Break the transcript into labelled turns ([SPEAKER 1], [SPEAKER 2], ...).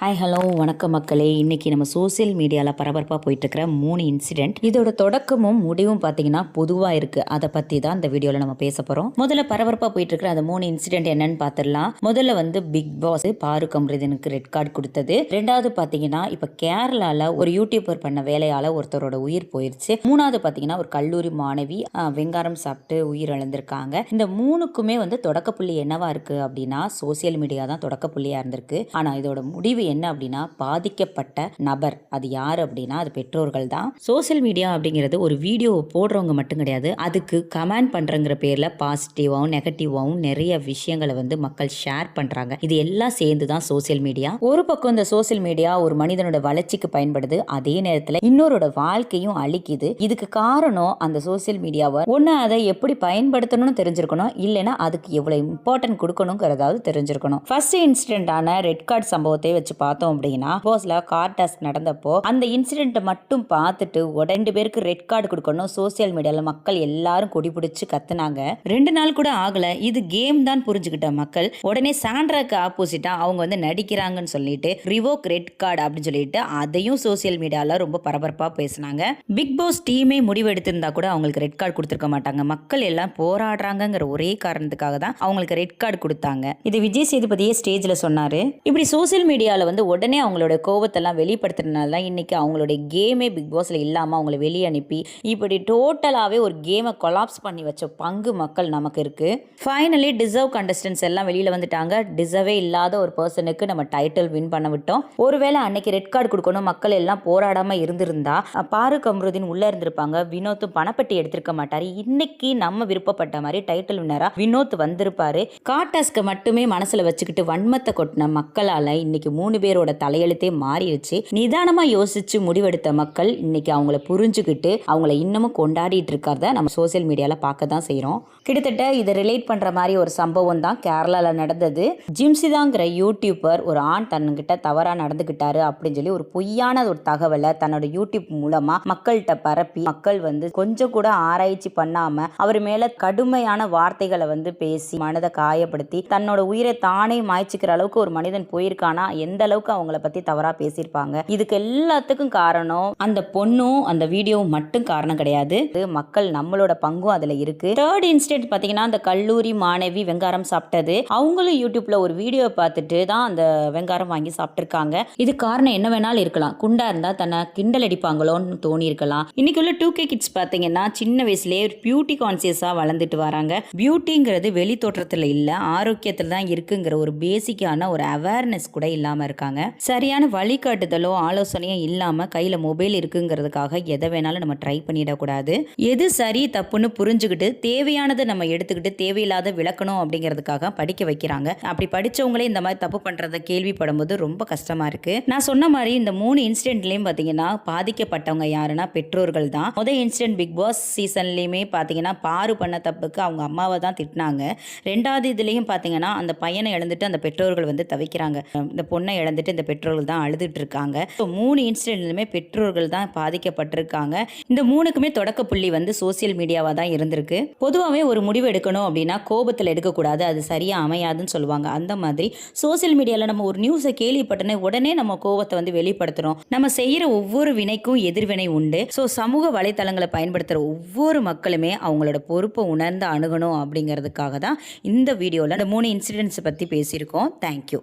[SPEAKER 1] Hi hello வணக்கம் மக்களே. இன்றைக்கி நம்ம சோஷியல் மீடியாவில் பரபரப்பாக போயிட்டுருக்கிற மூணு இன்சிடென்ட் இதோட தொடக்கமும் முடிவும் பார்த்தீங்கன்னா பொதுவாக இருக்குது அதை பற்றி தான் இந்த வீடியோவில் நம்ம பேச போகிறோம் முதல்ல பரபரப்பாக போயிட்டுருக்கிற அந்த மூணு இன்சிடென்ட் என்னன்னு பார்த்துடலாம் முதல்ல வந்து பிக் பாஸ் பாரு கம்ரிதனுக்கு ரெட் கார்டு கொடுத்தது. ரெண்டாவது பார்த்தீங்கன்னா இப்போ கேரளாவில் ஒரு யூடியூபர் பண்ண வேலையால் ஒருத்தரோட உயிர் போயிருச்சு. மூணாவது பார்த்தீங்கன்னா ஒரு கல்லூரி மாணவி வெங்காரம் சாப்பிட்டு உயிர் இழந்திருக்காங்க. இந்த மூணுக்குமே வந்து தொடக்கப்புள்ளி என்னவா இருக்குது அப்படின்னா சோஷியல் மீடியா தான் தொடக்கப்புள்ளியாக இருந்திருக்கு. ஆனால் இதோட முடிவு என்ன அப்படின்னா பாதிக்கப்பட்ட நபர். அது யார் அப்படின்னா அது பெற்றோர்கள் தான் சோஷியல் மீடியா அப்படிங்கிறது ஒரு வீடியோ போடுறவங்க மட்டும் கிடையாது. அதுக்கு கமெண்ட் பண்ணுறங்கிற பேரில் பாசிட்டிவாகவும் நெகட்டிவாகவும் நிறைய விஷயங்களை வந்து மக்கள் ஷேர் பண்ணுறாங்க இது எல்லாம் சேர்ந்து தான் சோஷியல் மீடியா. ஒரு பக்கம் இந்த சோஷியல் மீடியா ஒரு மனிதனோட வளர்ச்சிக்கு பயன்படுது. அதே நேரத்தில் இன்னொருட வாழ்க்கையும் அழிக்குது. இதுக்கு காரணம் அந்த சோஷியல் மீடியாவை ஒன்று அதை எப்படி பயன்படுத்தணும்னு தெரிஞ்சிருக்கணும். இல்லைன்னா அதுக்கு எவ்வளோ இம்பார்ட்டன்ட் கொடுக்கணுங்கிறதாவது தெரிஞ்சிருக்கணும். ஃபர்ஸ்ட் இன்சிடென்டான ரெட் கார்டு சம்பவத்தை வச்சு பார்த்தோம் அப்படின்னா போஸ்ல கார் டாஸ்க் நடந்தப்போ அந்த இன்சிடென்ட் மட்டும் பார்த்துட்டு ரெண்டு பேருக்கு ரெட் கார்டு கொடுக்கணும். சோசியல் மீடியால மக்கள் எல்லாரும் கொடி கத்துனாங்க. ரெண்டு நாள் கூட ஆகல. இது கேம் தான் புரிஞ்சுக்கிட்ட மக்கள். உடனே சாண்ட்ராக்கு ஆப்போசிட்டா அவங்க வந்து நடிக்கிறாங்கன்னு சொல்லிட்டு ரிவோக் ரெட் கார்டு அப்படின்னு சொல்லிட்டு அதையும் சோசியல் மீடியால ரொம்ப பரபரப்பா பேசினாங்க. பிக் பாஸ் டீமே முடிவு எடுத்திருந்தா கூட அவங்களுக்கு ரெட் கார்டு கொடுத்துருக்க மாட்டாங்க. மக்கள் எல்லாம் போராடுறாங்கங்கிற ஒரே காரணத்துக்காக தான் அவங்களுக்கு ரெட் கார்டு கொடுத்தாங்க. இது விஜய் சேதுபதியே ஸ்டேஜ்ல சொன்னாரு. இப்படி சோசியல் மீடியால வந்து உடனே அவங்களோட கோவத்தெல்லாம் வெளிப்படுத்துறதுனால தான் இன்னைக்கு அவங்களுடைய கேமே பிக் பாஸில் இல்லாமல் அவங்கள வெளியே அனுப்பி இப்படி டோட்டலாகவே ஒரு கேமை கொலாப்ஸ் பண்ணி வச்ச பங்கு மக்கள் நமக்கு இருக்கு. ஃபைனலி டிசர்வ் கண்டஸ்டன்ஸ் எல்லாம் வெளியில் வந்துட்டாங்க. டிசர்வே இல்லாத ஒரு பர்சனுக்கு நம்ம டைட்டில் வின் பண்ண விட்டோம். ஒருவேளை அன்னைக்கு ரெட் கார்டு கொடுக்கணும் மக்கள் எல்லாம் போராடாமல் இருந்திருந்தா பாரு கம்ருதீன் உள்ளே இருந்திருப்பாங்க. வினோத்தும் பணப்பட்டி எடுத்திருக்க மாட்டார். இன்னைக்கு நம்ம விருப்பப்பட்ட மாதிரி டைட்டில் வினராக வினோத் வந்திருப்பாரு. காட்டாஸ்க்கு மட்டுமே மனசுல வச்சுக்கிட்டு வன்மத்தை கொட்டின மக்களால இன்னைக்கு மூணு பேரோட தலையெழுத்தே மாறிடுச்சு. நிதானமா யோசிச்சு முடிவெடுத்த மக்கள் இன்னைக்கு அவங்கள புரிஞ்சுக்கிட்டு அவங்கள இன்னமும் கொண்டாடிட்டு இருக்கிறத நம்ம சோசியல் மீடியால பார்க்க தான் செய்றோம். கிட்டத்தட்ட இதை ரிலேட் பண்ற மாதிரி ஒரு சம்பவம் தான் கேரளால நடந்தது. ஜிம்சிதாங்கிற யூடியூபர் ஒரு ஆண் தன்கிட்ட தவறா நடந்துக்கிட்டாரு அப்படின்னு சொல்லி ஒரு பொய்யான ஒரு தகவலை தன்னோட யூடியூப் மூலமா மக்கள்கிட்ட பரப்பி மக்கள் வந்து கொஞ்சம் கூட ஆராய்ச்சி பண்ணாம அவர் மேல கடுமையான வார்த்தைகளை வந்து பேசி மனதை காயப்படுத்தி தன்னோட உயிரை தானே மாய்ச்சிக்கிற அளவுக்கு ஒரு மனிதன் போயிருக்கானா? எந்த அளவுக்கு அவங்கள பத்தி தவறா பேசியிருப்பாங்க. இதுக்கு எல்லாத்துக்கும் காரணம் அந்த பொண்ணும் அந்த வீடியோவும் மட்டும் காரணம் கிடையாது. மக்கள் நம்மளோட பங்கும் அதுல இருக்கு. தேர்ட் இன்ஸ்டன்ட் பாத்தீங்கன்னா அந்த கல்லூரி மாணவி வெங்காரம் சாப்பிட்டது. அவங்களும் யூடியூப்ல ஒரு வீடியோ பார்த்துட்டு தான் அந்த வெங்காரம் வாங்கி சாப்பிட்ருக்காங்க இது காரணம் என்ன வேணாலும் இருக்கலாம். குண்டா இருந்தா தன்னை கிண்டல் அடிப்பாங்களோன்னு தோணி இருக்கலாம் இன்னைக்கு உள்ள டூ கே கிட்ஸ் பார்த்தீங்கன்னா சின்ன வயசுலேயே பியூட்டி கான்சியஸாக வளர்ந்துட்டு வராங்க. பியூட்டிங்கிறது வெளி தோற்றத்தில் இல்லை ஆரோக்கியத்தில் தான் இருக்குங்கிற ஒரு பேசிக்கான ஒரு அவேர்னஸ் கூட இல்லாமல் இருக்காங்க. சரியான வழிகாட்டுதலோ ஆலோசனையோ இல்லாமல் கையில் மொபைல் இருக்குங்கிறதுக்காக எதை வேணாலும் நம்ம ட்ரை பண்ணிடக்கூடாது. எது சரி தப்புன்னு புரிஞ்சுக்கிட்டு தேவையானதை நம்ம எடுத்துக்கிட்டு தேவையில்லாத விளக்கணும் அப்படிங்கிறதுக்காக படிக்க வைக்கிறாங்க. அப்படி படிச்சவங்களே இந்த மாதிரி தப்பு பண்றத கேள்விப்படும்போது ரொம்ப கஷ்டமா இருக்கு. நான் சொன்ன மாதிரி இந்த மூணு இன்சிடென்ட்லயும் பாத்தீங்கன்னா பாதிக்கப்பட்டவங்க யாருன்னா பெற்றோர்கள் தான். முதல் இன்சிடென்ட் பிக் பாஸ் சீசன்லயுமே பாத்தீங்கன்னா பாரு பண்ண தப்புக்கு அவங்க அம்மாவை தான் திட்டினாங்க. ரெண்டாவது இதுலயும் பாத்தீங்கன்னா அந்த பையனை இழந்துட்டு அந்த பெற்றோர்கள் வந்து தவிக்கிறாங்க. இந்த பொண்ணை இழந்துட்டு இந்த பெற்றோர்கள் தான் அழுதுட்டு இருக்காங்க மூணு இன்சிடென்ட்லுமே பெற்றோர்கள் தான் பாதிக்கப்பட்டிருக்காங்க. இந்த மூணுக்குமே தொடக்க புள்ளி வந்து சோசியல் மீடியாவாக தான் இருந்திருக்கு. பொதுவாகவே ஒரு முடிவு எடுக்கணும் அப்படின்னா கோபத்தில் எடுக்கக்கூடாது. அது சரியாக அமையாதுன்னு சொல்லுவாங்க. அந்த மாதிரி சோஷியல் மீடியாவில் நம்ம ஒரு நியூஸை கேள்விப்பட்டனே உடனே நம்ம கோபத்தை வந்து வெளிப்படுத்துகிறோம் நம்ம செய்கிற ஒவ்வொரு வினைக்கும் எதிர்வினை உண்டு. ஸோ சமூக வலைத்தளங்களை பயன்படுத்துகிற ஒவ்வொரு மக்களுமே அவங்களோட பொறுப்பை உணர்ந்து அணுகணும் அப்படிங்கிறதுக்காக தான் இந்த வீடியோவில் இந்த மூணு இன்சிடென்ட்ஸை பற்றி பேசியிருக்கோம். தேங்க்யூ